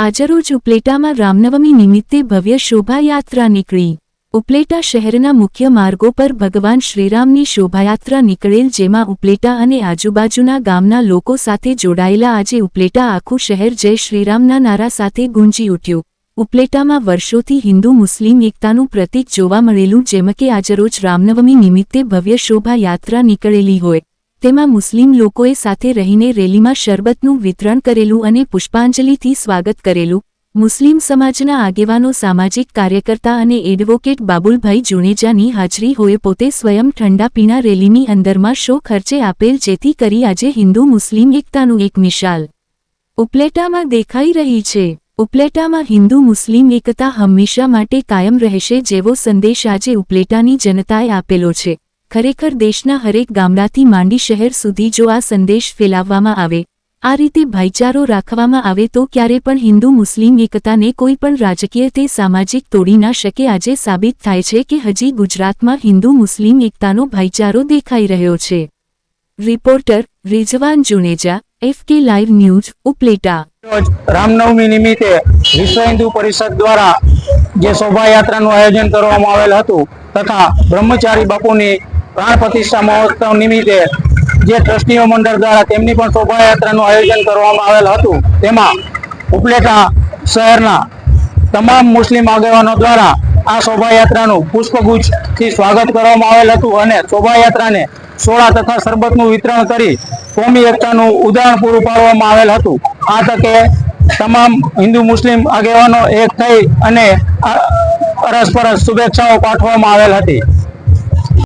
આજરોજ ઉપલેટામાં રામનવમી નિમિત્તે ભવ્ય શોભાયાત્રા નીકળી. ઉપલેટા શહેરના મુખ્ય માર્ગો પર ભગવાન શ્રીરામની શોભાયાત્રા નીકળેલ જેમાં ઉપલેટા અને આજુબાજુના ગામના લોકો સાથે જોડાયેલા આજે ઉપલેટા આખું શહેર જય શ્રીરામના નારા સાથે ગુંજી ઉઠ્યું. ઉપલેટામાં વર્ષોથી હિન્દુ મુસ્લિમ એકતાનું પ્રતીક જોવા મળેલું, જેમ કે આજરોજ રામનવમી નિમિત્તે ભવ્ય શોભાયાત્રા નીકળેલી હોય. તેમાં મુસ્લિમ લોકોએ સાથે રહીને રેલીમાં શરબતનું વિતરણ કરેલું અને પુષ્પાંજલિથી સ્વાગત કરેલું. મુસ્લિમ સમાજના આગેવાનો, સામાજિક કાર્યકર્તા અને એડવોકેટ બાબુલભાઈ જુણેજાની હાજરી હોય પોતે સ્વયં ઠંડા પીણા રેલીની અંદરમાં શો ખર્ચે આપેલ જેથી કરી આજે હિન્દુ મુસ્લિમ એકતાનું એક મિશાલ. ઉપલેટામાં દેખાઈ રહી છે. ઉપલેટામાં હિન્દુ મુસ્લિમ એકતા હંમેશા માટે કાયમ રહેશે જેવો સંદેશ આજે ઉપલેટાની જનતાએ આપેલો છે. ખરેખર દેશના હરેક ગામડાથી માંડી શહેર સુધી જો આ સંદેશ ફેલાવવામાં આવે, આ રીતે ભાઈચારો રાખવામાં આવે તો ક્યારે પણ હિન્દુ, મુસ્લિમ એકતાને કોઈ પણ રાજકીય તે સામાજિક તોડી ના શકે. આજે સાબિત થાય છે કે હજી ગુજરાતમાં હિન્દુ, મુસ્લિમ એકતાનો ભાઈચારો દેખાઈ રહ્યો છે. Reporter Rizwan Juneja, FK live news, Upleta. Ram Navami નિમિત્તે વિશ્વ હિન્દુ પરિષદ દ્વારા જે શોભાયાત્રાનું આયોજન કરવામાં આવેલ હતું તથા બ્રહ્મચારી બાપુની પ્રાણ પ્રતિષ્ઠા મહોત્સવ નિમિત્તે જે ટ્રસ્ટીઓ મંડળ દ્વારા તેમની પણ શોભાયાત્રાનું આયોજન કરવામાં આવેલ હતું, તેમાં ઉપલેટા શહેરના તમામ મુસ્લિમ આગેવાનો દ્વારા આ શોભાયાત્રાનું પુષ્પગુચ્છથી સ્વાગત કરવામાં આવેલ હતું અને શોભાયાત્રાને સોળા તથા શરબતનું વિતરણ કરી કોમી એકતાનું ઉદાહરણ પૂરું પાડવામાં આવેલ હતું. આ તકે તમામ હિન્દુ મુસ્લિમ આગેવાનો એક થઈ અને અરસપરસ શુભેચ્છાઓ પાઠવવામાં આવેલ હતી.